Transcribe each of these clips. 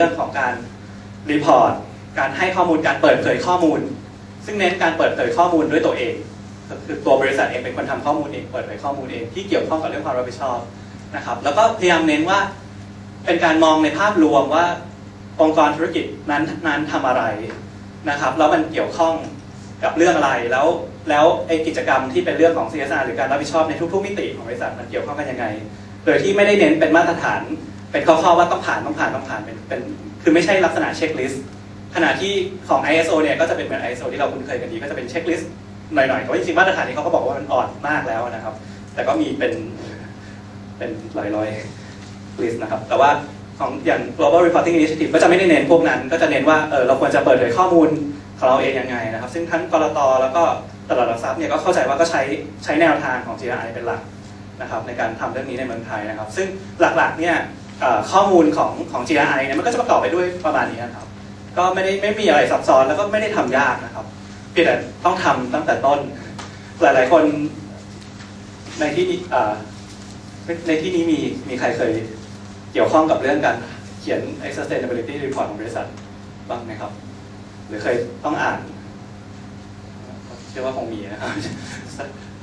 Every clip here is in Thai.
เรื่องของการรีพอร์ต การให้ข้อมูล การเปิดเผยข้อมูล ซึ่งเน้นการเปิดเผยข้อมูลด้วยตัวเอง คือตัวบริษัทเองเป็นคนทำข้อมูลเอง เปิดเผยข้อมูลเองที่เกี่ยวข้องกับเรื่องความรับผิดชอบนะครับ แล้วก็พยายามเน้นว่าเป็นการมองในภาพรวมว่าองค์กรธุรกิจนั้นนั้นทำอะไรนะครับ แล้วมันเกี่ยวข้องกับเรื่องอะไร แล้วแล้วไอ้กิจกรรมที่เป็นเรื่องของ CSR หรือการรับผิดชอบในทุกๆมิติของบริษัทมันเกี่ยวข้องกันยังไง โดยที่ไม่ได้เน้นเป็นมาตรฐาน เป็นข้อๆว่าต้องผ่านต้องผ่านต้องผ่านเป็นเป็นคือไม่ใช่ลักษณะเช็คลิสต์ขณะที่ของ ISO เนี่ยก็จะเป็นเหมือน ISO ที่เราคุ้นเคยกันดีก็จะเป็นเช็คลิสต์หน่อยๆแต่ว่าจริงๆมาตรฐานนี้เขาก็บอกว่ามันอ่อนมากแล้วนะครับ แต่ก็มีเป็นเป็นร้อยๆลิสต์นะครับ แต่ว่าของอย่าง global reporting initiative ก็จะไม่ได้เน้นพวกนั้น ก็จะเน้นว่าเออเราควรจะเปิดเผยข้อมูลของเราเองยังไงนะครับ ซึ่งทั้งกรตแล้วก็ตลาดหลักทรัพย์เนี่ยก็เข้าใจว่าก็ใช้ใช้แนวทางของ GRI เป็นหลักนะครับในการทำเรื่องนี้ในเมืองไทยนะครับ ซึ่งหลักๆเนี่ย ข้อมูลของของ GRI เนี่ยมันก็จะประกอบไปด้วยประมาณนี้นะครับ ก็ไม่ได้ไม่มีอะไรซับซ้อนแล้วก็ไม่ได้ทำยากนะครับเพียงแต่ต้องทำตั้งแต่ต้น หลาย ๆ คนในที่นี้ในที่นี้มีมีใครเคยเกี่ยวข้องกับเรื่องการเขียน sustainability report ของบริษัทบ้างไหมครับ หรือเคยต้องอ่านเชื่อว่าคงมีนะครับ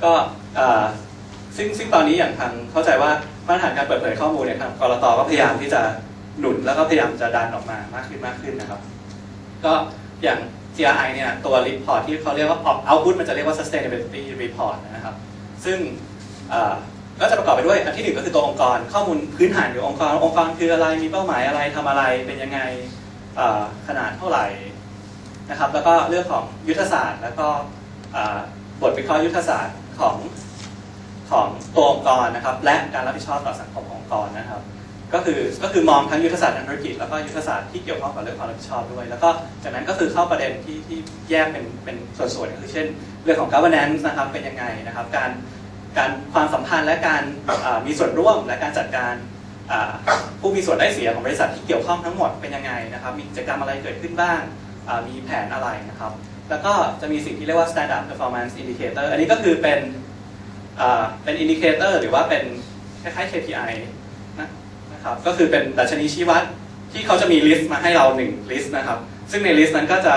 ก็ซึ่งซึ่งตอนนี้อย่างทางเข้าใจว่า มาตรฐานการเปิดเผยข้อมูลเนี่ยทางกรตก็พยายามที่จะหนุนแล้วก็พยายามจะดันออกมามากขึ้นมากขึ้นนะครับ ก็อย่าง GRI เนี่ยตัว report ที่เขาเรียกว่า output มันจะเรียกว่า sustainability report นะครับ ซึ่งก็จะประกอบไปด้วยอันที่หนึ่งก็คือตัวองค์กร ข้อมูลพื้นฐานอยู่องค์กรองค์กรคืออะไรมีเป้าหมายอะไรทำอะไรเป็นยังไงขนาดเท่าไหร่นะครับ แล้วก็เรื่องของยุทธศาสตร์ แล้วก็บทวิเคราะห์ยุทธศาสตร์ของ ของตัวองค์กรนะครับ และการรับผิดชอบต่อสังคมขององค์กรนะครับ ก็คือก็คือมองทั้งยุทธศาสตร์ทางธุรกิจแล้วก็ยุทธศาสตร์ที่เกี่ยวข้องกับเรื่องความรับผิดชอบด้วย แล้วก็จากนั้นก็คือเข้าประเด็นที่ที่แยกเป็นเป็นส่วนๆก็คือเช่น เรื่องของ governance นะครับเป็นยังไงนะครับ การการความสัมพันธ์และการมีส่วนร่วมและการจัดการผู้มีส่วนได้เสียของบริษัทที่เกี่ยวข้องทั้งหมดเป็นยังไงนะครับ มีกิจกรรมอะไรเกิดขึ้นบ้างมีแผนอะไรนะครับ แล้วก็จะมีสิ่งที่เรียกว่า standard performance indicator อันนี้ก็คือเป็น เป็นอินดิเคเตอร์หรือว่าเป็นคล้ายๆ KPI นะนะครับ ก็คือเป็นดัชนีชี้วัดที่เขาจะมีลิสต์มาให้เราหนึ่งลิสต์นะครับ ซึ่งในลิสต์นั้นก็จะ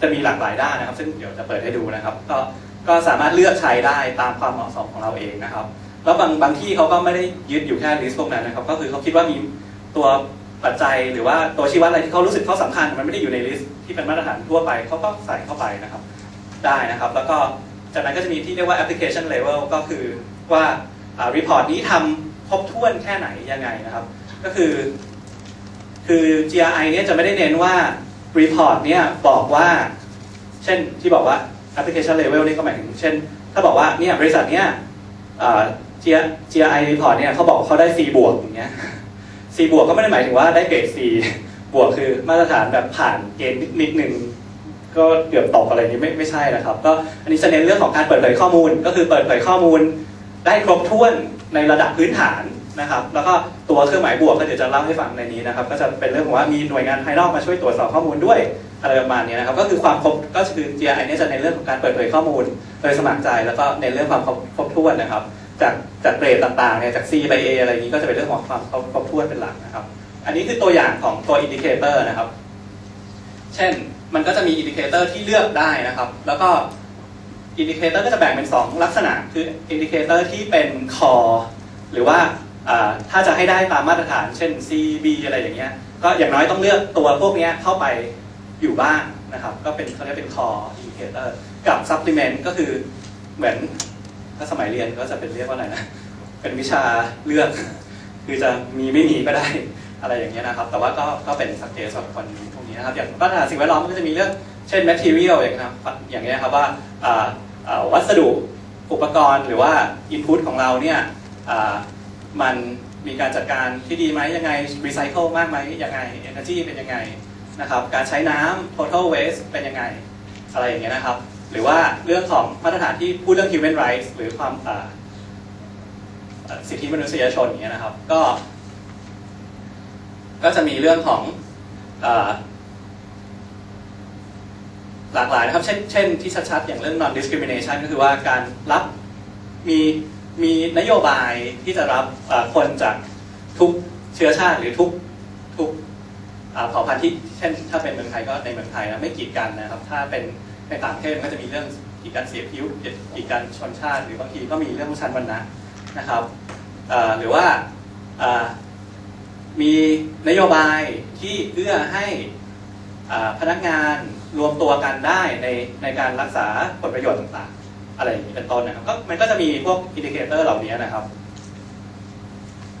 จะมีหลากหลายด้านนะครับ ซึ่งเดี๋ยวจะเปิดให้ดูนะครับ ก็ก็สามารถเลือกใช้ได้ตามความเหมาะสมของเราเองนะครับ แล้วบางบางที่เขาก็ไม่ได้ยึดอยู่แค่ลิสต์พวกนั้นนะครับ ก็คือเขาคิดว่ามีตัวปัจจัยหรือว่าตัวชี้วัดอะไรที่เขารู้สึกเขาสำคัญมันไม่ได้อยู่ในลิสต์ที่เป็นมาตรฐานทั่วไปเขาก็ใส่เข้าไปนะครับ ได้นะครับ แล้วก็ จากนั้นก็จะมีที่เรียกว่า application level ก็คือว่าอ่า report นี้ทำครบถ้วนแค่ไหนยังไงนะครับ ก็คือ คือ GRI เนี่ยจะไม่ได้เน้นว่า report เนี่ยบอกว่า เช่นที่บอกว่า application level นี่ก็หมายถึง เช่น ถ้าบอกว่าเนี่ยบริษัทเนี่ย GRI report เนี่ยเขาบอกเขาได้ C บวกอย่างเงี้ย C บวกก็ไม่ได้หมายถึงว่าได้เกรด C บวกคือมาตรฐานแบบผ่านเกณฑ์นิดๆหนึ่ง ก็เกือบตกอะไรนี้ไม่ไม่ใช่นะครับ ก็อันนี้จะเน้นเรื่องของการเปิดเผยข้อมูล ก็คือเปิดเผยข้อมูล ได้ครบถ้วนในระดับพื้นฐานนะครับ แล้วก็ตัวเครื่องหมายบวกก็เดี๋ยวจะเล่าให้ฟังในนี้นะครับ ก็จะเป็นเรื่องของว่ามีหน่วยงานภายนอกมาช่วยตรวจสอบข้อมูลด้วยอะไรประมาณนี้นะครับ ก็คือความครบก็คือ GRI เนี่ยจะในเรื่องของการเปิดเผยข้อมูล โดยสมัครใจแล้วก็ในเรื่องความครบถ้วนนะครับ จากจากเกรดต่างๆเนี่ยจาก C ไป A อะไรนี้ก็จะเป็นเรื่องของความครบถ้วนเป็นหลักนะครับ อันนี้คือตัวอย่างของตัวอินดิเคเตอร์นะครับ เช่น มันก็จะมีอินดิเคเตอร์ที่เลือกได้นะครับ แล้วก็อินดิเคเตอร์ก็จะแบ่งเป็น 2 ลักษณะ คืออินดิเคเตอร์ที่เป็น core หรือว่าถ้าจะให้ได้ตามมาตรฐานเช่น C B อะไรอย่างเงี้ย ก็อย่างน้อยต้องเลือกตัวพวกนี้เข้าไปอยู่บ้างนะครับ ก็เป็นเขาเรียกเป็น core indicator กับ supplement ก็คือเหมือนถ้าสมัยเรียนก็จะเป็นเรียกว่าอะไรนะ เป็นวิชาเลือก คือจะมีไม่มีก็ได้ อะไรอย่างเงี้ยนะครับ แต่ว่าก็ก็เป็นสักเกสสำหรับคนพวกนี้นะครับ อย่างมาตรฐาสิ่งแวดล้อมก็จะมีเรื่องเช่น material อย่างครับอย่างเงี้ยครับว่าวัสดุอุปกรณ์หรือว่า input ของเราเนี่ยมันมีการจัดการที่ดีไหมยังไง recycle มากไหมยังไง energy เป็นยังไงนะครับการใช้น้ำ total waste เป็นยังไงอะไรอย่างเงี้ยนะครับ หรือว่าเรื่องของมาตรฐานที่พูดเรื่อง human rights หรือความสิทธิมนุษยชนอย่างเงี้ยนะครับ ก็ ก็จะมีเรื่องของอหลากหลายนะครับเช่นเช่นที่ชัดๆ อย่างเรื่อง non discrimination ก็คือว่าการรับมีมีนโยบายที่จะรับคนจากทุกเชื้อชาติหรือทุกทุกเผ่าพันธุ์ที่เช่น ถ้าเป็นเมืองไทยก็ในเมืองไทยนะไม่กีดกันนะครับ ถ้าเป็นในต่างประเทศก็จะมีเรื่องกีดกันเสียผิวกีดกันชนชาติ หรือบางทีก็มีเรื่องชั้นวรรณะนะครับหรือว่า มีนโยบายที่เอื้อให้อ่าพนักงานรวมตัวกันได้ในในการรักษาผลประโยชน์ต่างๆ อะไรอย่างนี้เป็นต้นนะครับก็มันก็จะมีพวกอินดิเคเตอร์เหล่านี้นะครับ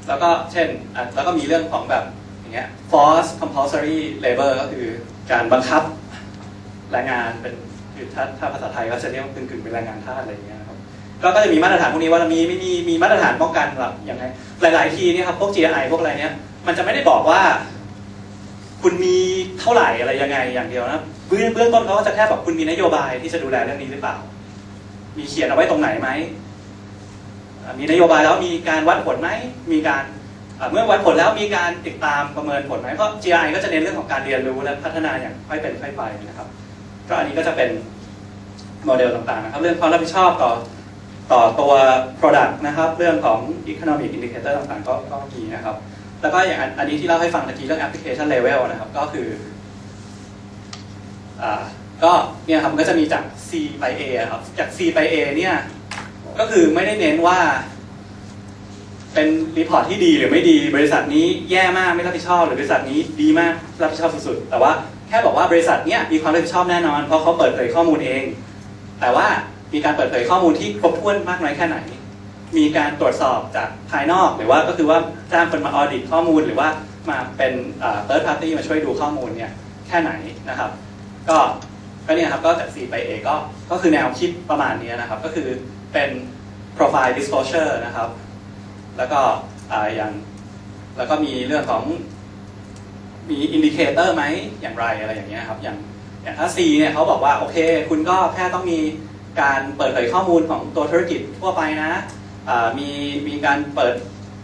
แล้วก็เช่นแล้วก็มีเรื่องของแบบอย่างเงี้ย force compulsory labor ก็คือการบังคับแรงงานเป็นคือถ้าถ้าภาษาไทยก็จะเรียกว่ากึ่งๆเป็นแรงงานทาสอะไรอย่างเงี้ยครับก็ก็จะมีมาตรฐานพวกนี้ว่ามีไม่มีมีมาตรฐานป้องกันแบบอย่างไรหลาย ๆ ทีเนี่ยครับพวก GI พวกอะไรเนี้ย มันจะไม่ได้บอกว่า คุณมีเท่าไหร่อะไรยังไงอย่างเดียวนะเบื้องเบื้องต้นเขาก็จะแค่บอกคุณมีนโยบายที่จะดูแลเรื่องนี้หรือเปล่า มีเขียนเอาไว้ตรงไหนไหมมีนโยบายแล้วมีการวัดผลไหมมีการเมื่อวัดผลแล้วมีการติดตามประเมินผลไหมเพราะ GI ก็จะเน้นเรื่องของการเรียนรู้และพัฒนาอย่างค่อยเป็นค่อยไปนะครับก็อันนี้ก็จะเป็นโมเดลต่างๆนะครับ เรื่องความรับผิดชอบต่อต่อตัว Product นะครับ เรื่องของ Economic Indicator ต่างๆ ก็ก็มีนะครับ แล้วก็อย่างอันนี้ที่เล่าให้ฟังตะกี้เรื่อง Application Level นะครับ ก็คืออ่าก็เนี่ยครับมันก็จะมีจาก C ไป A ครับ จาก C ไป A เนี่ยก็คือไม่ได้เน้นว่า เป็นรีพอร์ตที่ดีหรือไม่ดี บริษัทนี้แย่มากไม่รับผิดชอบหรือบริษัทนี้ดีมากรับผิดชอบสุดๆแต่ว่าแค่บอกว่าบริษัทเนี้ยมีความรับผิดชอบแน่นอน เพราะเขาเปิดเผยข้อมูลเอง แต่ว่ามีการเปิดเผยข้อมูลที่ครบถ้วนมากน้อยแค่ไหน มีการตรวจสอบจากภายนอก หรือว่าก็คือว่าจ้างคนมาออดิตข้อมูล หรือว่ามาเป็นเอ่อ third party มาช่วยดูข้อมูลเนี่ยแค่ไหนนะครับ ก็ก็เนี่ยครับก็จาก C ไป A ก็ก็คือแนวคิดประมาณนี้นะครับ ก็คือเป็น profile disclosure นะครับ แล้วก็อ่าอย่างแล้วก็มีเรื่องของมีอินดิเคเตอร์ไหมอย่างไรอะไรอย่างเงี้ยครับอย่างอย่างถ้า C เนี่ยเขาบอกว่า โอเค คุณก็แค่ต้องมีการเปิดเผยข้อมูลของตัวธุรกิจทั่วไปนะ มีมีการเปิด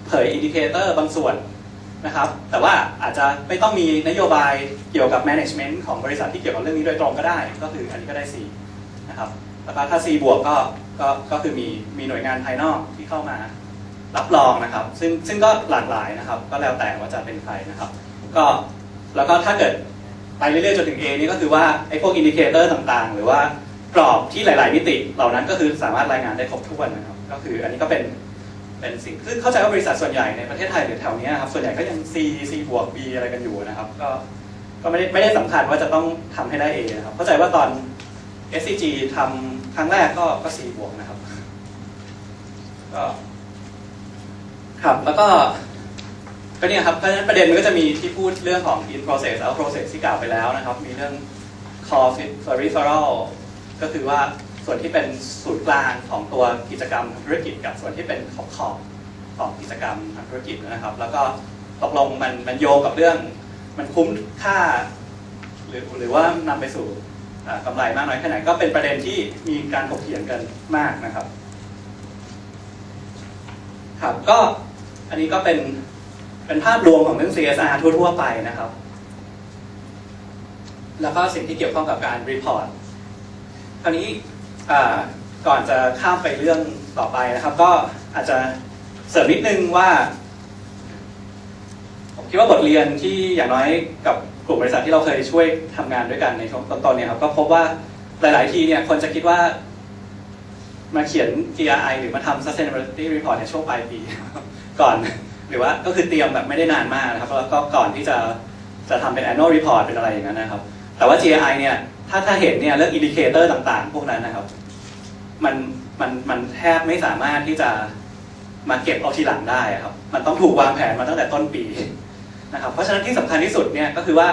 เผยอินดิเคเตอร์บางส่วนนะครับ แต่ว่าอาจจะไม่ต้องมีนโยบายเกี่ยวกับ management ของบริษัทที่เกี่ยวกับเรื่องนี้โดยตรงก็ได้ ก็คืออันนี้ก็ได้ C นะครับแล้วก็ถ้า C บวกก็ก็ก็คือมีมีหน่วยงานภายนอกที่เข้ามารับรองนะครับ ซึ่งซึ่งก็หลากหลายนะครับ ก็แล้วแต่ว่าจะเป็นใครนะครับ ก็แล้วก็ถ้าเกิดไปเรื่อยๆจนถึง A นี่ก็คือว่าไอ้พวกอินดิเคเตอร์ต่างๆ หรือว่ากรอบที่หลาย ๆ มิติเหล่านั้นก็คือสามารถรายงานได้ครบถ้วนนะครับ ก็คืออันนี้ก็เป็นเป็นสิ่งซึ่งเข้าใจว่าบริษัทส่วนใหญ่ในประเทศไทยหรือแถวนี้ครับส่วนใหญ่ก็ยัง C C บวก B อะไรกันอยู่นะครับ ก็ก็ไม่ได้ไม่ได้สำคัญว่าจะต้องทำให้ได้ A นะครับเข้าใจว่าตอน SCG ทำครั้งแรกก็ก็ C บวกนะครับก็ครับแล้วก็ก็เนี่ยครับเพราะฉะนั้นประเด็นมันก็จะมีที่พูดเรื่องของ in process out process ที่กล่าวไปแล้วนะครับ มีเรื่อง call for referral ก็คือว่า ส่วนที่เป็นศูนย์กลางของตัวกิจกรรมทางธุรกิจ กับส่วนที่เป็นขอบขอบของกิจกรรมทางธุรกิจนะครับ แล้วก็ตกลงมันมันโยงกับเรื่อง มันคุ้มค่า หรือหรือว่านำไปสู่อ่ากำไรมากน้อยแค่ไหนก็เป็นประเด็นที่มีการถกเถียงกันมากนะครับครับก็อันนี้ก็เป็นเป็นภาพรวมของเรื่อง CSR ทั่ว ๆ ไปนะครับ แล้วก็สิ่งที่เกี่ยวข้องกับการรีพอร์ตคราวนี้ ก่อนจะข้ามไปเรื่องต่อไปนะครับ ก็อาจจะเสริมนิดนึงว่า ผมคิดว่าบทเรียนที่อย่างน้อยกับกลุ่มบริษัทที่เราเคยช่วยทำงานด้วยกันในช่วงต้นๆเนี่ยครับก็พบว่าหลาย ๆ ทีเนี่ยคนจะคิดว่ามาเขียน GRI หรือมาทำ sustainability report ในช่วงปลายปีก่อน หรือว่าก็คือเตรียมแบบไม่ได้นานมากนะครับ แล้วก็ก่อนที่จะจะทำเป็น annual report เป็นอะไรอย่างนั้นนะครับ แต่ว่า GRI เนี่ยถ้าถ้าเห็นเนี่ยเรื่อง indicator ต่าง ๆ พวกนั้นนะครับ มันมันมันแทบไม่สามารถที่จะมาเก็บเอาทีหลังได้ครับ มันต้องถูกวางแผนมาตั้งแต่ต้นปีนะครับ เพราะฉะนั้นที่สำคัญที่สุดเนี่ยก็คือว่า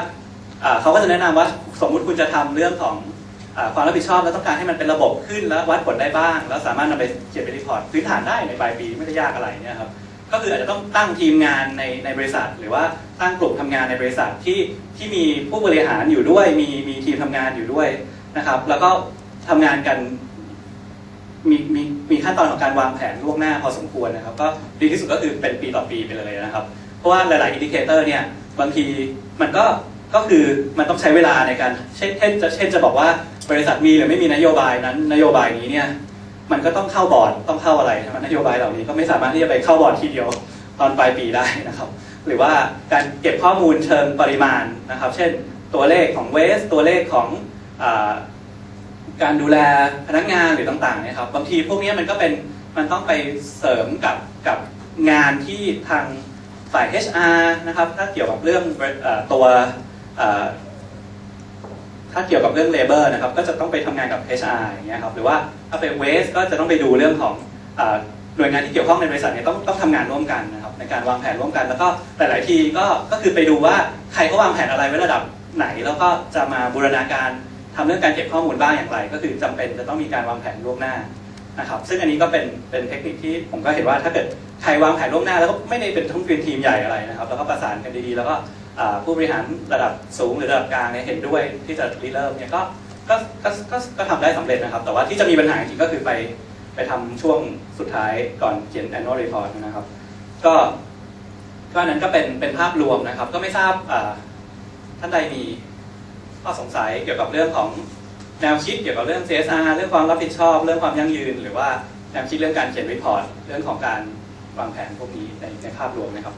เขาก็จะแนะนำว่าสมมุติคุณจะทำเรื่องของอความรับผิดชอบแล้วต้องการให้มันเป็นระบบขึ้นแล้ววัดผลได้บ้าง แล้วสามารถนำไปเขียนเป็นรีพอร์ตพื้นฐานได้ในปลายปีไม่ได้ยากอะไรเนี่ยครับก็คืออาจจะต้องตั้งทีมงานในในบริษัท หรือว่าตั้งกลุ่มทำงานในบริษัทที่ที่มีผู้บริหารอยู่ด้วย มีมีทีมทำงานอยู่ด้วยนะครับ แล้วก็ทำงานกัน มีมีมีขั้นตอนของการวางแผนล่วงหน้าพอสมควรนะครับ ก็ดีที่สุดก็คือเป็นปีต่อปีไปเลยนะครับ เพราะว่าหลาย ๆ อินดิเคเตอร์เนี่ยบางทีมันก็ก็คือมันต้องใช้เวลาในการเช่นเช่นจะเช่นจะบอกว่าบริษัทมีหรือไม่มีนโยบายนั้นนโยบายนี้เนี่ยมันก็ต้องเข้าบอร์ดต้องเข้าอะไรใช่ไหมนโยบายเหล่านี้ก็ไม่สามารถที่จะไปเข้าบอร์ดทีเดียวตอนปลายปีได้นะครับ หรือว่าการเก็บข้อมูลเชิงปริมาณนะครับ เช่นตัวเลขของเวสตัวเลขของ การดูแลพนักงานหรือต่างๆเนะครับบางทีพวกนี้มันก็เป็นมันต้องไปเสริมกับกับงานที่ทางฝ่าย HR นะครับถ้าเกี่ยวกับเรื่องอตัวถ้าเกี่ยวกับเรื่อง labor นะครับก็จะต้องไปทำงานกับ HR อย่างเงี้ยครับหรือว่าถ้าเป็น waste ก็จะต้องไปดูเรื่องของอหน่วยงานที่เกี่ยวข้องในบริษัทเนี่ยต้องต้องทำงานร่วมกันนะครับในการวางแผนร่วมกัน แล้วก็หลาย ๆ ทีก็ก็คือไปดูว่าใครเขาวางแผนอะไรไว้ระดับไหน แล้วก็จะมาบูรณาการ ทำเรื่องการเก็บข้อมูลบ้างอย่างไร ก็คือจำเป็นจะต้องมีการวางแผนล่วงหน้านะครับ ซึ่งอันนี้ก็เป็นเป็นเทคนิคที่ผมก็เห็นว่าถ้าเกิดใครวางแผนล่วงหน้าแล้วก็ไม่ได้เป็นทั้งเป็นทีมใหญ่อะไรนะครับ แล้วก็ประสานกันดีๆ แล้วก็ผู้บริหารระดับสูงหรือระดับกลางเนี่ยเห็นด้วยที่จะรีเริ่มเนี่ยก็ก็ก็ก็ทำได้สำเร็จนะครับ แต่ว่าที่จะมีปัญหาจริงก็คือไปไปทำช่วงสุดท้ายก่อนเขียน annual report นะครับ ก็ก็นนั้นก็เป็นเป็นภาพรวมนะครับ ก็ไม่ทราบท่านใดมี ข้อสงสัยเกี่ยวกับเรื่องของแนวคิดเกี่ยวกับเรื่อง CSR เรื่องความรับผิดชอบ เรื่องความยั่งยืน หรือว่าแนวคิดเรื่องการเขียนรีพอร์ตเรื่องของการวางแผนพวกนี้ในในภาพรวมนะครับ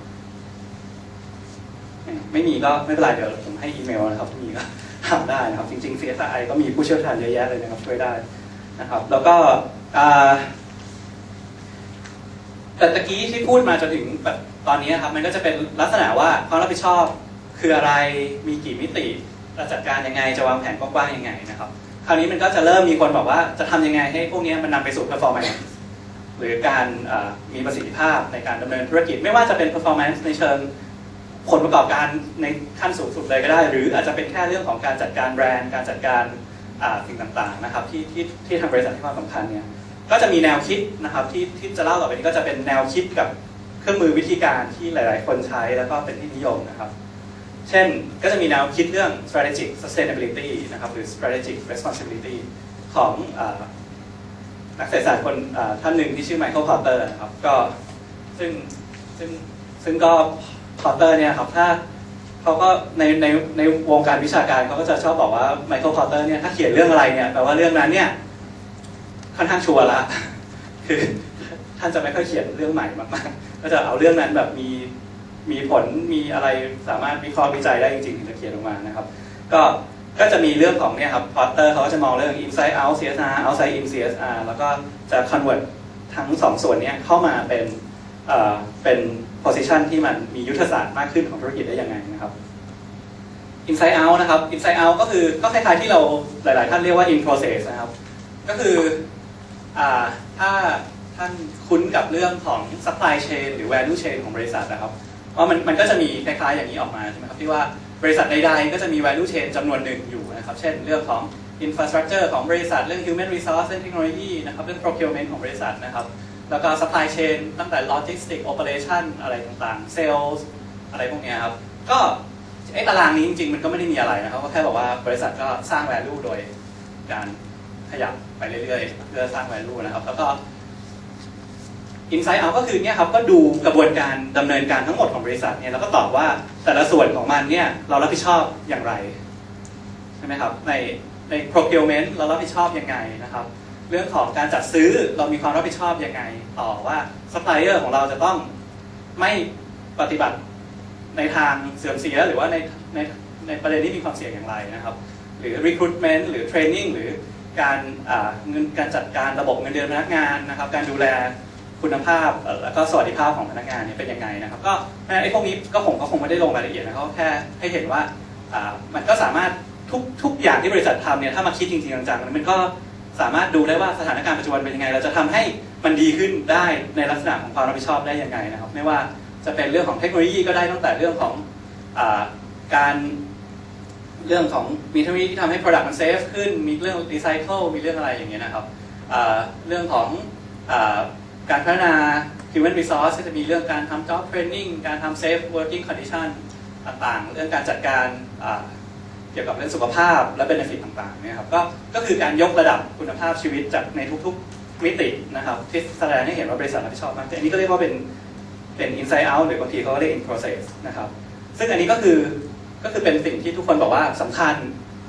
ไม่มีก็ไม่เป็นไรเดี๋ยวผมให้อีเมลนะครับถ้ามีก็ถามได้นะครับ จริงๆ CSI ก็มีผู้เชี่ยวชาญเยอะแยะเลยนะครับช่วยได้นะครับ แล้วก็แต่ตะกี้ที่พูดมาจนถึงแบบตอนนี้ครับมันก็จะเป็นลักษณะว่าความรับผิดชอบคืออะไรมีกี่มิติ จะจัดการยังไงจะวางแผนกว้างๆยังไงนะครับ คราวนี้มันก็จะเริ่มมีคนบอกว่าจะทำยังไงให้พวกนี้มันนำไปสู่ performance หรือการมีประสิทธิภาพในการดำเนินธุรกิจ ไม่ว่าจะเป็น performance ในเชิงผลประกอบการในขั้นสูงสุดเลยก็ได้ หรืออาจจะเป็นแค่เรื่องของการจัดการแบรนด์ การจัดการสิ่งต่างๆนะครับที่ที่ที่ทางบริษัทให้ความสำคัญเนี่ยก็จะมีแนวคิดนะครับที่ที่จะเล่าต่อไปนี้ก็จะเป็นแนวคิดกับเครื่องมือวิธีการที่หลาย ๆ คนใช้แล้วก็เป็นที่นิยมนะครับ เช่นก็จะมีแนวคิดเรื่อง strategic sustainability นะครับหรือ strategic responsibility ของอนักเศรษฐศาสตร์คนท่านหนึ่งที่ชื่อไมเคิลพอตเตอร์นะครับก็ซึ่งซึ่งซึ่งก็พอตเตอร์เนี่ยครับถ้าเขาก็ในในในวงการวิชาการเขาก็จะชอบบอกว่าไมเคิลพอตเตอร์เนี่ยถ้าเขียนเรื่องอะไรเนี่ยแปลว่าเรื่องนั้นเนี่ยค่อนข้างชัวร์ละคือท่านจะไม่ค่อยเขียนเรื่องใหม่มากๆก็จะเอาเรื่องนั้นแบบมี มีผลมีอะไรสามารถวิเคราะห์วิจัยได้จริงๆถึงจะเขียนออกมานะครับ ก็ก็จะมีเรื่องของเนี่ยครับพอตเตอร์เขาก็จะมองเรื่อง inside out CSR outside in CSR แล้วก็จะ convert ทั้งสองส่วนเนี้เข้ามาเป็นเอ่อเป็น position ที่มันมียุทธศาสตร์มากขึ้นของธุรกิจได้ยังไงนะครับ inside out นะครับ inside out ก็คือก็คล้ายๆที่เราหลาย ๆ ท่านเรียกว่า in process นะครับ ก็คืออ่าถ้าท่านคุ้นกับเรื่องของ supply chain หรือ value chain ของบริษัทนะครับ ว่ามันมันก็จะมีคล้ายๆอย่างนี้ออกมาใช่ไหมครับที่ว่าบริษัทใดๆก็จะมี value chain จำนวนหนึ่งอยู่นะครับ เช่นเรื่องของ infrastructure ของบริษัทเรื่อง human resource เรื่องเทคโนโลยีนะครับเรื่อง procurement ของบริษัทนะครับ แล้วก็ supply chain ตั้งแต่ logistic operation อะไรต่างๆ sales อะไรพวกเนี้ยครับ ก็ไอ้ตารางนี้จริงๆ มันก็ไม่ได้มีอะไรนะครับก็แค่บอกว่าบริษัทก็สร้าง value โดยการขยับไปเรื่อยๆ เพื่อสร้าง value นะครับ แล้วก็ Inside Out ก็คือเนี่ยครับก็ดูกระบวนการดำเนินการทั้งหมดของบริษัทเนี่ยแล้วก็ตอบว่าแต่ละส่วนของมันเนี่ยเรารับผิดชอบอย่างไรใช่ไหมครับในใน procurement เรารับผิดชอบยังไงนะครับ เรื่องของการจัดซื้อเรามีความรับผิดชอบยังไง ต่อว่าซัพพลายเออร์ของเราจะต้องไม่ปฏิบัติในทางเสื่อมเสียหรือว่าในในในประเด็นที่มีความเสี่ยงอย่างไรนะครับ หรือ recruitment หรือ training หรือการเงินการจัดการระบบเงินเดือนพนักงานนะครับ การดูแล คุณภาพแล้วก็สวัสดิภาพของพนักงานเนี่ยเป็นยังไงนะครับ ก็ไอ้พวกนี้ก็ผมก็คงไม่ได้ลงรายละเอียดนะครับก็แค่ให้เห็นว่ามันก็สามารถทุกทุกอย่างที่บริษัททำเนี่ยถ้ามาคิดจริงๆจังๆมันก็สามารถดูได้ว่าสถานการณ์ปัจจุบันเป็นยังไง เราจะทำให้มันดีขึ้นได้ในลักษณะของความรับผิดชอบได้ยังไงนะครับ ไม่ว่าจะเป็นเรื่องของเทคโนโลยีก็ได้ตั้งแต่เรื่องของอการเรื่องของมีเทคโนโลยีที่ทำให้ Product มันเซฟขึ้น มีเรื่อง Recycle มีเรื่องอะไรอย่างเงี้ยนะครับเรื่องของ การพัฒนา Human Resource ก็จะมีเรื่องการทำ Job Training การทำ Safe Working Condition ต่างๆ เรื่องการจัดการเกี่ยวกับเรื่องสุขภาพและเบนฟิตต่างๆเนี่ยครับก็ก็คือการยกระดับคุณภาพชีวิตจากในทุกๆมิตินะครับที่แสดงให้เห็นว่าบริษัทรับผิดชอบมากแต่อันนี้ก็เรียกว่าเป็นเป็น inside out หรือบางทีเขาก็เรียก in process นะครับซึ่งอันนี้ก็คือก็คือเป็นสิ่งที่ทุกคนบอกว่าสำคัญ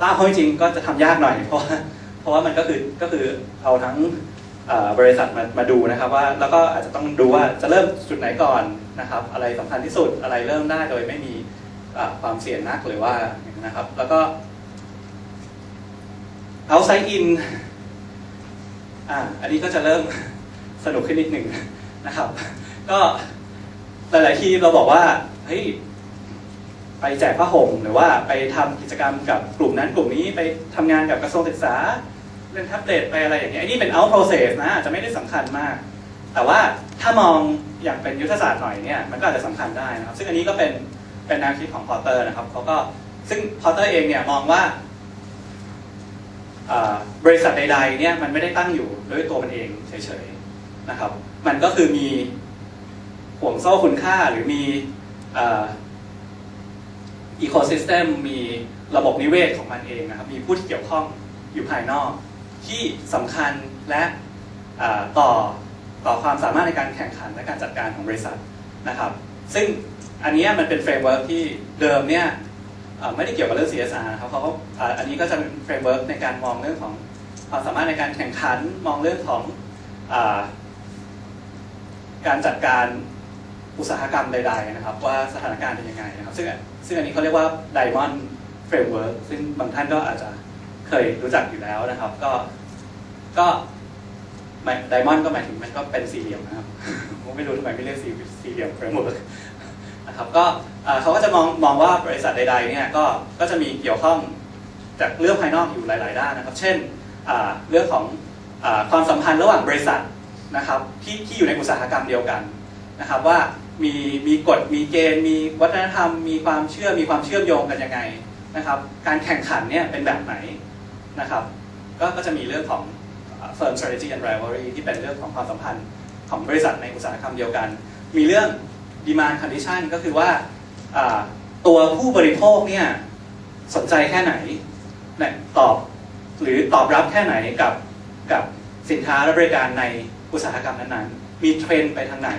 ล่าเพราะจริงๆก็จะทำยากหน่อยเพราะเพราะว่ามันก็คือก็คือเอาทั้ง บริษัทมามาดูนะครับว่าแล้วก็อาจจะต้องดูว่าจะเริ่มจุดไหนก่อนนะครับ อะไรสำคัญที่สุดอะไรเริ่มได้โดยไม่มีความเสี่ยงนักหรือว่านะครับ แล้วก็ outside in อ่าอันนี้ก็จะเริ่มสนุกขึ้นนิดหนึ่งนะครับ ก็หลาย ๆ ที่เราบอกว่าเฮ้ยไปแจกผ้าห่มหรือว่าไปทำกิจกรรมกับกลุ่มนั้นกลุ่มนี้ไปทำงานกับกระทรวงศึกษา เรื่องแท็บเล็ตไปอะไรอย่างเงี้ยอันนี้เป็น out process นะอาจจะไม่ได้สำคัญมาก แต่ว่าถ้ามองอย่างเป็นยุทธศาสตร์หน่อยเนี่ยมันก็อาจจะสำคัญได้นะครับ ซึ่งอันนี้ก็เป็นเป็นแนวคิดของพอเตอร์นะครับเขาก็ซึ่งพอเตอร์เองเนี่ยมองว่าอ่าบริษัทใดๆเนี่ยมันไม่ได้ตั้งอยู่ด้วยตัวมันเองเฉยๆนะครับ มันก็คือมีห่วงโซ่คุณค่าหรือมีอีโคซิสเต็มมีระบบนิเวศของมันเองนะครับ มีผู้ที่เกี่ยวข้องอยู่ภายนอก ที่สำคัญและต่อต่อความสามารถในการแข่งขันและการจัดการของบริษัทนะครับ ซึ่งอันนี้มันเป็นเฟรมเวิร์กที่เดิมเนี่ยไม่ได้เกี่ยวกับเรื่อง CSR นะครับเขาก็อันนี้ก็จะเป็นเฟรมเวิร์กในการมองเรื่องของความสามารถในการแข่งขันมองเรื่องของอการจัดการอุตสาหกรรมใดๆนะครับ ว่าสถานการณ์เป็นยังไงนะครับ ซึ่งซึ่งอันนี้เขาเรียกว่า Diamond Framework ซึ่งบางท่านก็อาจจะ เคยรู้จักอยู่แล้วนะครับ ก็ก็ไดมอนด์ก็หมายถึงมันก็เป็นสี่เหลี่ยมนะครับผมไม่รู้ทำไมไม่เรียกสี่สี่เหลี่ยมเฟรมเวิร์กนะครับก็เขาก็จะมองมองว่าบริษัทใดๆเนี่ยก็ก็จะมีเกี่ยวข้องจากเรื่องภายนอกอยู่หลาย ๆ ด้านนะครับ เช่นเรื่องของอความสัมพันธ์ระหว่างบริษัทนะครับที่ที่อยู่ในอุตสาหกรรมเดียวกันนะครับว่ามีมีกฎมีเกณฑ์มีวัฒนธรรม มีความเชื่อมีความเชื่อมโยงกันยังไงนะครับ การแข่งขันเนี่ยเป็นแบบไหน นะครับก็ก็จะมีเรื่องของ firm strategy and rivalry ที่เป็นเรื่องของความสัมพันธ์ของบริษัทในอุตสาหกรรมเดียวกัน มีเรื่อง demand condition ก็คือว่าตัวผู้บริโภคเนี่ยสนใจแค่ไหนเนี่ยตอบหรือตอบรับแค่ไหนกับกับสินค้าและบริการในอุตสาหกรรมนั้นๆ มีเทรนไปทางไหน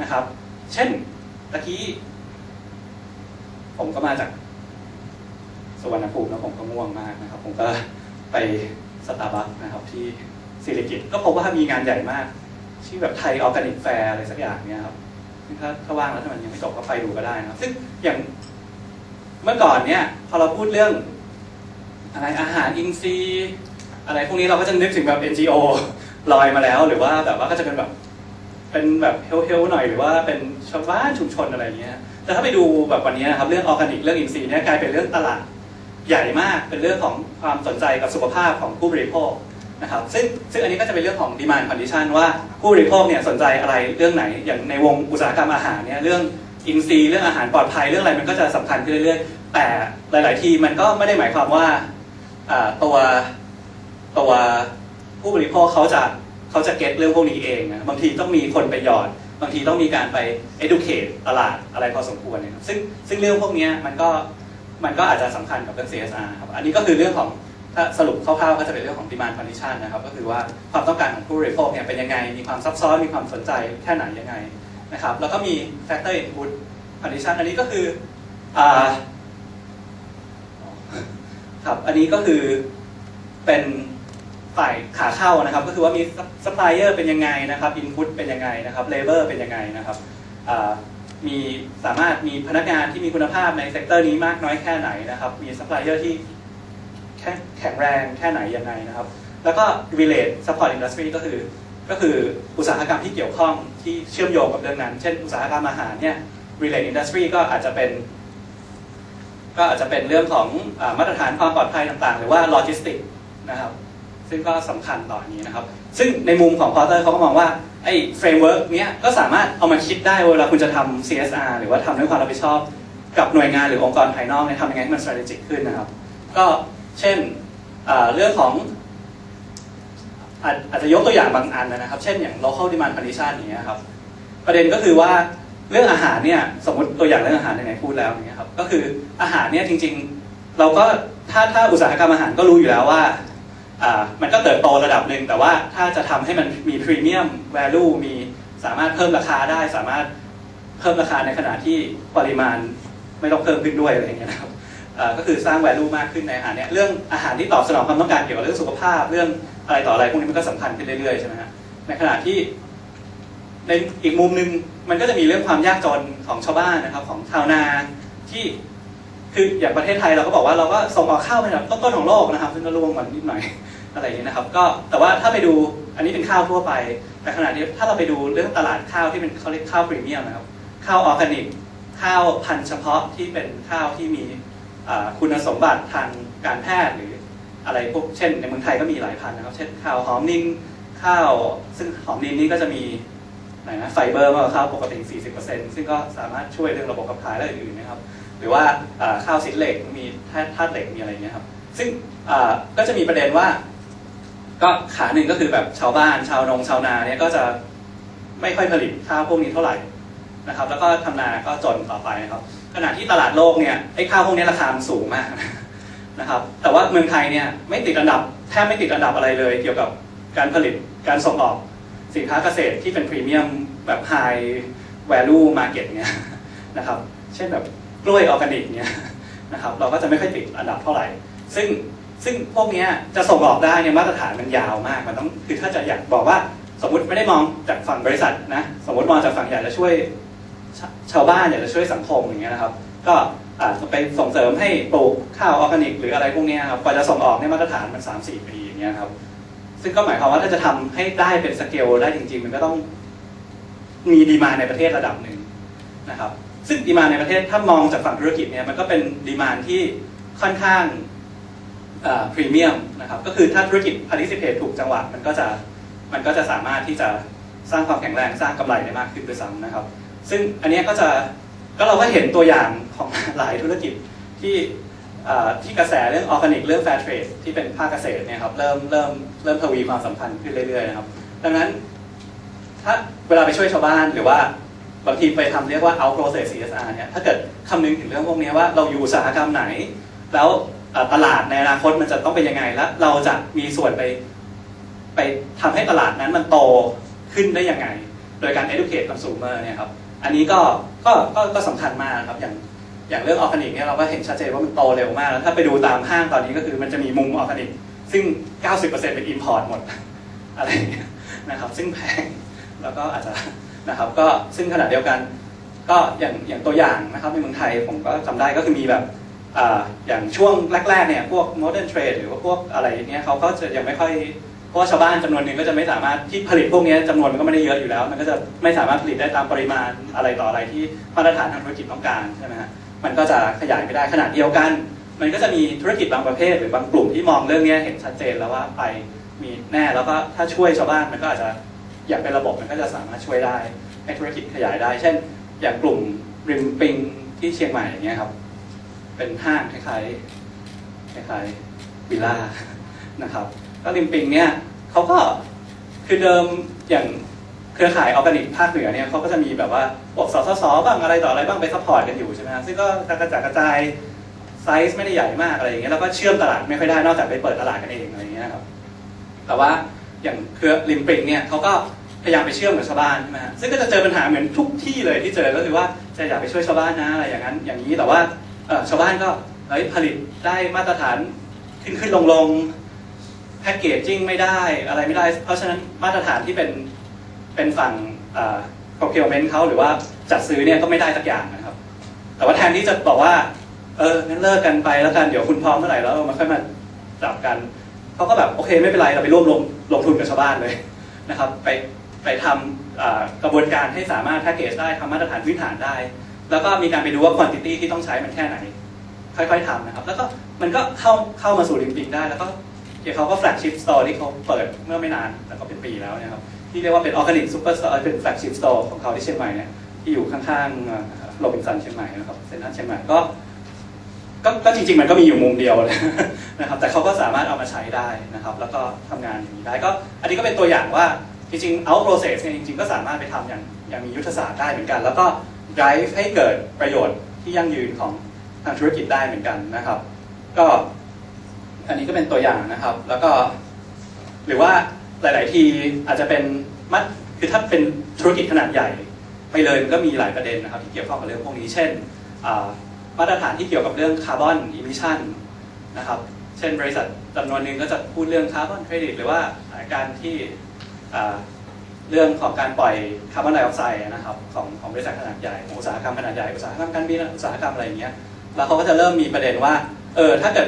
นะครับ เช่นตะกี้ผมก็มาจากสวรรณภูมิแล้วผมก็ง่วงมากนะครับ ผมก็ ไปสตาร์บัคนะครับที่ศิริกิตก็พบว่ามีงานใหญ่มาก ชื่อแบบไทยออร์แกนิกแฟร์อะไรสักอย่างเนี่ยครับซึ่งถ้าถ้าว่างแล้วถ้ามันยังไม่จบก็ไปดูก็ได้นะครับ ซึ่งอย่างเมื่อก่อนเนี่ยพอเราพูดเรื่องอะไรอาหารอินทรีย์อะไรพวกนี้เราก็จะนึกถึงแบบ NGO ลอยมาแล้ว หรือว่าแบบว่าก็จะเป็นแบบเป็นแบบเฮลๆหน่อยหรือว่าเป็นชาวบ้านชุมชนอะไรเงี้ยแต่ถ้าไปดูแบบวันนี้นะครับเรื่องออร์แกนิกเรื่องอินทรีย์เนี่ยกลายเป็นเรื่องตลาด ใหญ่มากเป็นเรื่องของความสนใจกับสุขภาพของผู้บริโภคนะครับซึ่งซึ่งอันนี้ก็จะเป็นเรื่องของ demand condition ว่าผู้บริโภคเนี่ยสนใจอะไรเรื่องไหนอย่างในวงอุตสาหกรรมอาหารเนี่ยเรื่องอินทรีย์เรื่องอาหารปลอดภัยเรื่องอะไรมันก็จะสำคัญขึ้นเรื่อยๆ แต่หลาย ๆ ทีมันก็ไม่ได้หมายความว่าตัวตัวผู้บริโภคเขาจะเขาจะเก็ตเรื่องพวกนี้เองนะบางทีต้องมีคนไปหยอด บางทีต้องมีการไป educate ตลาดอะไรพอสมควรนะครับซึ่งซึ่งเรื่องพวกนี้มันก็ มันก็อาจจะสำคัญกับเรื่อง CSR ครับ อันนี้ก็คือเรื่องของถ้าสรุปคร่าวๆก็จะเป็นเรื่องของ demand condition นะครับ ก็คือว่าความต้องการของผู้บริโภคเนี่ยเป็นยังไง มีความซับซ้อน มีความสนใจแค่ไหนยังไงนะครับ แล้วก็มี factor input condition อันนี้ก็คืออ่าครับ อันนี้ก็คือเป็นฝ่ายขาเข้านะครับ ก็คือว่ามี supplier เป็นยังไงนะครับ input เป็นยังไงนะครับ labor เป็นยังไงนะครับอ่า มีสามารถมีพนักงานที่มีคุณภาพในเซกเตอร์นี้มากน้อยแค่ไหนนะครับ มีซัพพลายเออร์ที่แข็งแรงแค่ไหนยังไงนะครับ แล้วก็ relate support industry ก็คือ ก็คืออุตสาหกรรมที่เกี่ยวข้องที่เชื่อมโยงกับเรื่องนั้น เช่น อุตสาหกรรมอาหารเนี่ย relate industry ก็อาจจะเป็น ก็อาจจะเป็นเรื่องของอมาตรฐานความปลอดภัยต่างๆ หรือว่า logistic นะครับ ซึ่งก็สำคัญต่ออนนี้นะครับ ซึ่งในมุมของพอเตอร์เขาก็มองว่า ไอ้เฟรมเวิร์กเนี้ยก็สามารถเอามาคิดได้เวลาคุณจะทำ CSR หรือว่าทำด้วยความรับผิดชอบกับหน่วยงานหรือองค์กรภายนอกเนี่ยทำยังไงให้มัน strategic ขึ้นนะครับ ก็เช่นเรื่องของอาจจะยกตัวอย่างบางอันนะครับ เช่นอย่าง local demand condition อย่างเงี้ยครับประเด็นก็คือว่าเรื่องอาหารเนี่ยสมมติตัวอย่างเรื่องอาหารไหนพูดแล้วอย่างเงี้ยครับก็คืออาหารเนี่ยจริง ๆ เราก็ถ้าถ้าอุตสาหกรรมอาหารก็รู้อยู่แล้วว่า มันก็เติบโตระดับหนึ่งแต่ว่าถ้าจะทำให้มันมีพรีเมียม value มีสามารถเพิ่มราคาได้ สามารถเพิ่มราคาในขณะที่ปริมาณไม่ต้องเพิ่มขึ้นด้วยอะไรอย่างเงี้ยนะครับก็คือสร้าง value มากขึ้นในอาหารเนี่ยเรื่องอาหารที่ตอบสนองความต้องการเกี่ยวกับเรื่องสุขภาพเรื่องอะไรต่ออะไรพวกนี้มันก็สำคัญขึ้นเรื่อยๆใช่ไหมฮะในขณะที่ในอีกมุมหนึ่งมันก็จะมีเรื่องความยากจนของชาวบ้านนะครับ ของชาวนาที่ คืออย่างประเทศไทยเราก็บอกว่าเราก็ส่งออกข้าวเป็นแบบต้นๆของโลกนะครับ ซึ่งก็ร่วงมันนิดหน่อยอะไรอย่างนี้ยนะครับ ก็แต่ว่าถ้าไปดูอันนี้เป็นข้าวทั่วไป แต่ขณะนี้ถ้าเราไปดูเรื่องตลาดข้าวที่เป็นเขาเรียกข้าวพรีเมียมนะครับ ข้าวออร์แกนิก ข้าวพันธุ์เฉพาะที่เป็นข้าวที่มีคุณสมบัติทางการแพทย์หรืออะไรพวกเช่น ในเมืองไทยก็มีหลายพันนะครับ เช่นข้าวหอมนินข้าว ซึ่งหอมนินนี่ก็จะมีไหนนะไฟเบอร์มากกว่าข้าวปกติ 40%ซึ่งก็สามารถช่วยเรื่องระบบขับถ่ายและอื่นๆนะครับ หรือว่าข้าวซิดเหล็กมีธาตุเหล็กมีอะไรอย่างเงี้ยครับ ซึ่งก็จะมีประเด็นว่า ก็ขาหนึ่งก็คือแบบชาวบ้าน ชาวนงชาวนาเนี่ยก็จะไม่ค่อยผลิตข้าวพวกนี้เท่าไหร่นะครับ แล้วก็ทำนาก็จนต่อไปนะครับ ขณะที่ตลาดโลกเนี่ยไอ้ข้าวพวกนี้ราคาสูงมากนะครับ แต่ว่าเมืองไทยเนี่ยไม่ติดอันดับแทบไม่ติดอันดับอะไรเลย เกี่ยวกับการผลิตการส่งออกสินค้าเกษตรที่เป็นพรีเมียมแบบ high value market เนี่ยนะครับ เช่นแบบ กล้วยออร์แกนิกเนี่ยนะครับเราก็จะไม่ค่อยติดอันดับเท่าไหร่ ซึ่งซึ่งพวกเนี้ยจะส่งออกได้เนี่ยมาตรฐานมันยาวมากมันต้องคือถ้าจะอยากบอกว่าสมมติไม่ได้มองจากฝั่งบริษัทนะสมมติมองจากฝั่งอยากจะช่วยชาชาวบ้านอยากจะช่วยสังคมอย่างเงี้ยนะครับ ก็อาจจะไปส่งเสริมให้ปลูกข้าวออร์แกนิก หรืออะไรพวกเนี้ยครับกว่าจะส่งออกเนี่ยมาตรฐานมันสามสี่ปีอย่างเงี้ยครับซึ่งก็หมายความว่าถ้าจะทำให้ได้เป็นสเกลได้จริง ๆ มันก็ต้องมีดีมาในประเทศระดับหนึ่งนะครับ ซึ่งดีมาในประเทศถ้ามองจากฝั่งธุรกิจเนี่ยมันก็เป็นดีมาที่ค่อนข้างพรีเมียมนะครับก็คือถ้าธุรกิจ participate ถูกจังหวะมันก็จะมันก็จะสามารถที่จะสร้างความแข็งแรงสร้างกำไรได้มากขึ้นด้วยซ้ำนะครับ ซึ่งอันนี้ก็จะก็เราก็เห็นตัวอย่างของหลายธุรกิจที่ที่กระแสเรื่องออร์แกนิกเรื่องแฟร์เทรดที่เป็นภาคเกษตรเนี่ยครับเริ่มเริ่มเริ่มทวีความสำคัญขึ้นเรื่อยๆนะครับ ดังนั้นถ้าเวลาไปช่วยชาวบ้านหรือว่า บางทีไปทำเรียกว่า out process CSR เนี่ยถ้าเกิดคำนึงถึงเรื่องพวกนี้ว่าเราอยู่อุตสาหกรรมไหน แล้วตลาดในอนาคตมันจะต้องเป็นยังไง และเราจะมีส่วนไปไปทำให้ตลาดนั้นมันโตขึ้นได้ยังไง โดยการ educate consumer เนี่ยครับอันนี้ก็ก็ก็ก็สำคัญมากครับอย่างอย่างเรื่องออร์แกนิกเนี่ยเราก็เห็นชัดเจนว่ามันโตเร็วมากแล้วถ้าไปดูตามห้างตอนนี้ก็คือมันจะมีมุมออร์แกนิกซึ่ง 90%เป็น import หมดอะไรอย่างเงี้ยนะครับซึ่งแพงแล้วก็อาจจะ นะครับก็ซึ่งขณะเดียวกันก็อย่างอย่างตัวอย่างนะครับในเมืองไทยผมก็จำได้ก็คือมีแบบออย่างช่วงแรกๆเนี่ยพวก modern trade หรือว่าพวกอะไรเนี้ยเขาก็จะยังไม่ค่อยเพราะว่าชาวบ้านจำนวนหนึ่งก็จะไม่สามารถที่ผลิตพวกนี้จำนวนมันก็ไม่ได้เยอะอยู่แล้ว มันก็จะไม่สามารถผลิตได้ตามปริมาณอะไรต่ออะไรที่มาตรฐานทางธุรกิจต้องการใช่ไหมฮะมันก็จะขยายไม่ได้ขนาดเดียวกัน มันก็จะมีธุรกิจบางประเภท หรือบางกลุ่มที่มองเรื่องนี้เห็นชัดเจนแล้วว่าไปมีแน่แล้วก็ถ้าช่วยชาวบ้านมันก็อาจจะ อยากเป็นระบบมันก็จะสามารถช่วยได้ให้ธุรกิจขยายได้ เช่น อย่างกลุ่มริมปิงที่เชียงใหม่อย่างเงี้ยครับ เป็นห้างคล้ายๆคล้ายๆวิลล่านะครับก็ริมปิงเนี่ยเขาก็คือเดิมอย่างเครือข่ายออร์แกนิกภาคเหนือเนี่ยเขาก็จะมีแบบว่าพวกสสสบ้างอะไรต่ออะไรบ้างไปซัพพอร์ตกันอยู่ใช่ไหมซึ่งก็กระจายกระจายไซส์ไม่ได้ใหญ่มากอะไรอย่างเงี้ยแล้วก็เชื่อมตลาดไม่ค่อยได้นอกจากไปเปิดตลาดกันเองอะไรอย่างเงี้ยครับแต่ว่าอย่างเครือริมปิงเนี่ยเขาก็ พยายามไปเชื่อมกับชาวบ้านใช่ไหมฮะซึ่งก็จะเจอปัญหาเหมือนทุกที่เลยที่เจอก็คือว่าจะอยากไปช่วยชาวบ้านนะอะไรอย่างนั้น อย่างนี้แต่ว่าชาวบ้านก็เฮ้ยผลิตได้มาตรฐานขึ้นขึ้นลงลงแพ็กเกจจิ้งไม่ได้อะไรไม่ได้ เพราะฉะนั้นมาตรฐานที่เป็นเป็นฝั่งเอ่อ procurement เขาหรือว่าจัดซื้อเนี่ยก็ไม่ได้สักอย่างนะครับ แต่ว่าแทนที่จะบอกว่า เอองั้นเลิกกันไปแล้วกันเดี๋ยวคุณพร้อมเมื่อไหร่แล้วมาค่อยมาจับกันเขาก็แบบโอเคไม่เป็นไรเราไปร่วมลงลงทุนกับชาวบ้านเลยนะครับ ไป ไปทำกระบวนการให้สามารถแพ็กเกจได้ทำมาตรฐานพื้นฐานได้ แล้วก็มีการไปดูว่าควอนติตี้ที่ต้องใช้มันแค่ไหน ค่อยๆทำนะครับ แล้วก็มันก็เข้าเข้ามาสู่ลิมปิงได้ แล้วก็เดี๋ยวเขาก็แฟลกชิพสโตร์ที่เขาเปิดเมื่อไม่นานแต่ก็เป็นปีแล้วเนะครับที่เรียกว่าเป็นออร์แกนิกซูเปอร์สโตร์เป็นแฟลกชิพสโตร์ของเขาที่เชียงใหม่เนี่ยที่อยู่ข้างๆโรบินสันเชียงใหม่นะครับเซ็นทรัลเชียงใหม่ก็ก็ก็จริงๆมันก็มีอยู่มุมเดียวเลยนะครับ แต่เขาก็สามารถเอามาใช้ได้นะครับ แล้วก็ทำงานอย่างนี้ได้ก็ อันนี้ก็เป็นตัวอย่างว่า จริงๆ out process เนี่ยจริงๆ ก็สามารถไปทำอย่างอย่างมียุทธศาสตร์ได้เหมือนกัน แล้วก็ drive ให้เกิดประโยชน์ที่ยั่งยืนของทางธุรกิจได้เหมือนกันนะครับ ก็อันนี้ก็เป็นตัวอย่างนะครับ แล้วก็ หรือว่าหลาย ๆ ทีอาจจะเป็นมัดคือถ้าเป็นธุรกิจขนาดใหญ่ ไปเลยมันก็มีหลายประเด็นนะครับ ที่เกี่ยวข้องกับเรื่องพวกนี้ เช่นมาตรฐานที่เกี่ยวกับเรื่องคาร์บอนอิมิชันนะครับ เช่นบริษัทจำนวนหนึ่งก็จะพูดเรื่องคาร์บอนเครดิตหรือว่าการที่ เรื่องของการปล่อยคาร์บอนไดออกไซด์นะครับของของบริษัทขนาดใหญ่ของอุตสาหกรรมขนาดใหญ่อุตสาหกรรมการบินอุตสาหกรรมอะไรอย่างเงี้ยแล้วเขาก็จะเริ่มมีประเด็นว่าเออถ้าเกิด